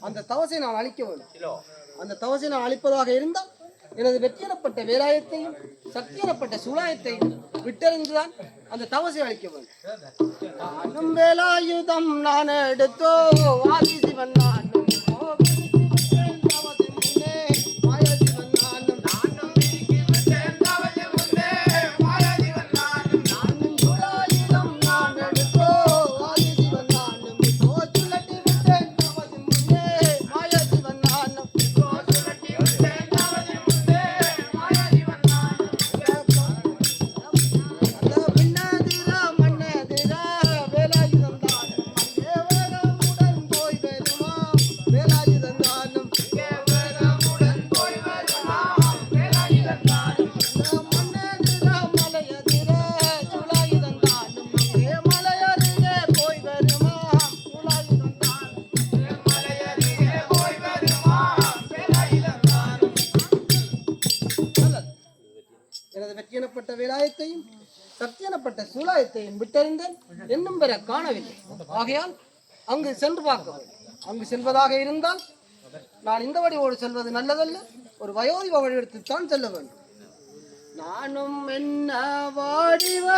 அந்த தவசை நான் அழிக்க வேண்டும். அந்த தவசை நான் அழிப்பதாக இருந்தால் எனது வெற்றியெனப்பட்ட வேலாயத்தையும் சக்தியெனப்பட்ட சுலாயத்தையும் விட்டறிந்துதான் அந்த தவசை அழிக்க வேண்டும். வேலாயுதம் நான் எடுத்தோ ஆதி சிவன் நான் ஏற்பட்ட சூலாயத்தையும் விட்டறிந்தேன். என்னும் பெற காணவில்லை. ஆகையால் அங்கு சென்று பார்க்க அங்கு செல்வதாக இருந்தால் நான் இந்த வடிவோடு செல்வது நல்லதல்ல. ஒரு வயோதிப வடிவெடுத்து தான் செல்ல வேண்டும். நானும் என்ன வாடிவ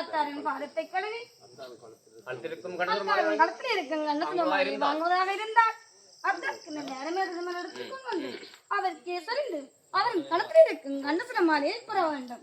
அத்தாரின் காலத்தை கழுவி. அத்தாரின் காலத்தில் இருக்கும். கண்ணத்தில் வாங்குவதாக இருந்தால். அதற்கு நேரமே எடுத்துக்கொண்டு வந்து அதற்கே சரிந்து அவன் புற வேண்டும்.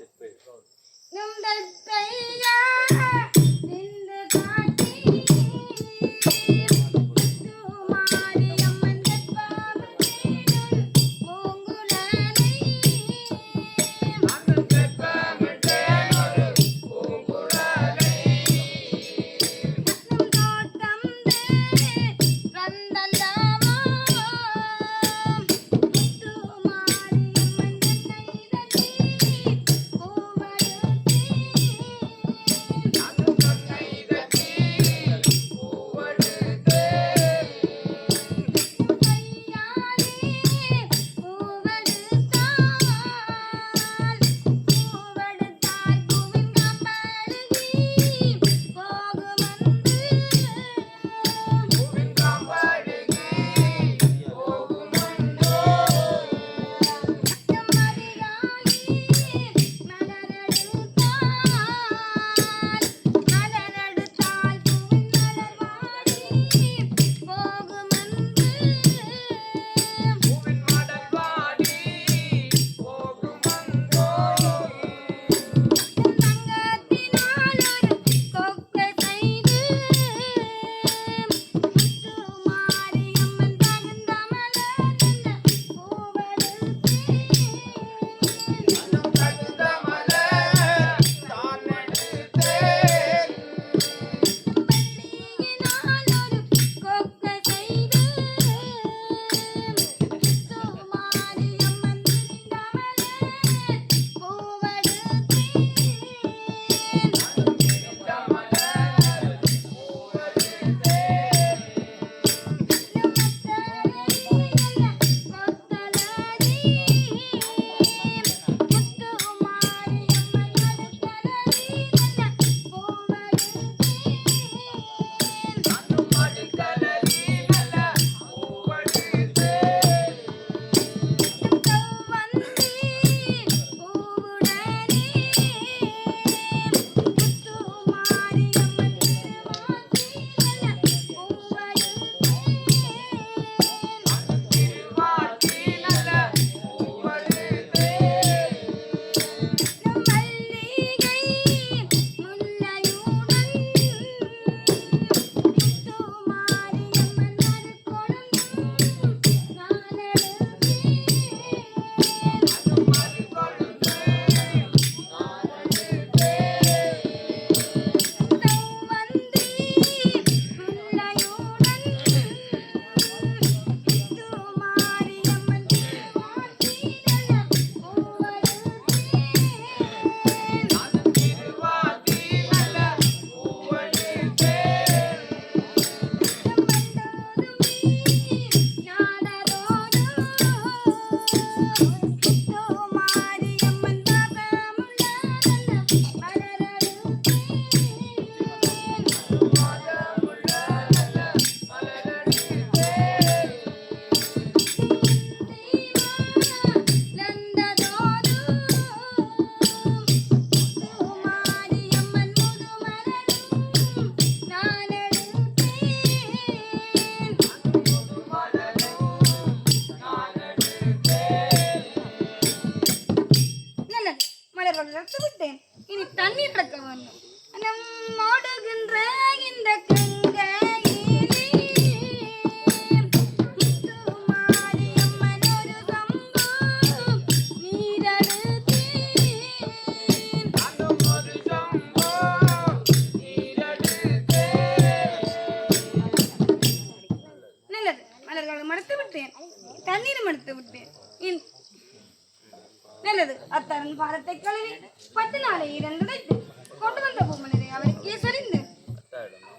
தலையிடம் கிடைத்து கொண்டு வந்த பூமனரை அவருக்கே சரிந்து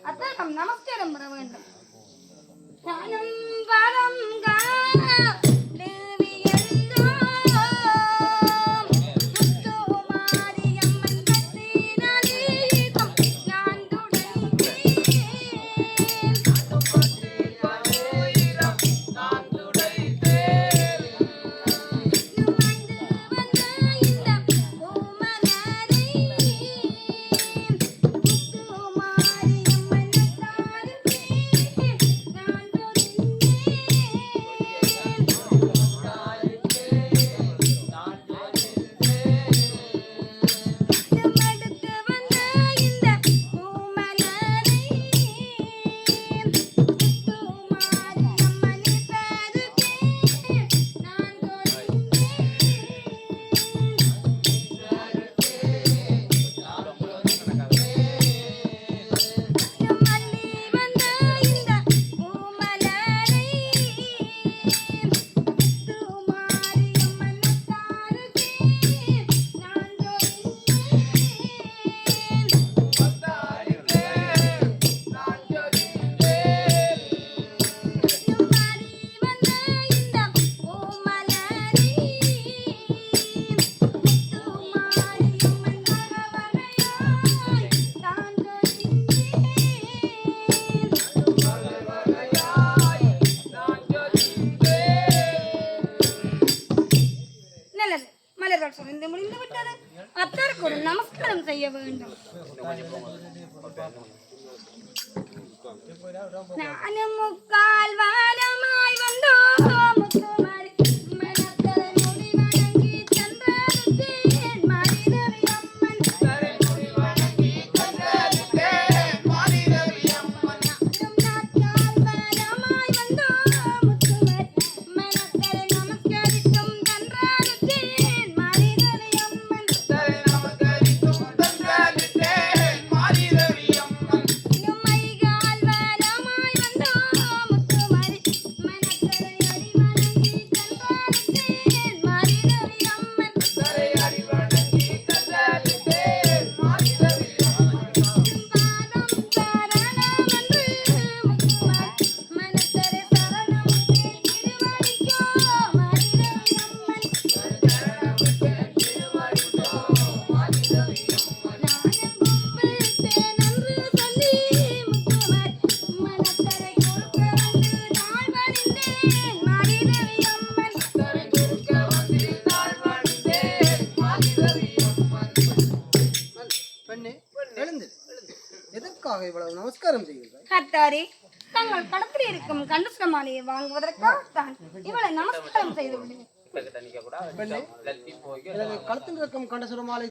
அத்தகம் நமஸ்காரம் பெற வேண்டும் வரம் கா ना आणि நமஸ்காரம் செய்யுங்கள். கர்த்தாரே தங்கள் களத்தில் இருக்கும் கண்டசனமாலையை வாங்குவதற்காகத்தான் இவளை நமஸ்காரம் செய்து விடுவேன் களத்தில் இருக்கும் கண்டசுரமாலை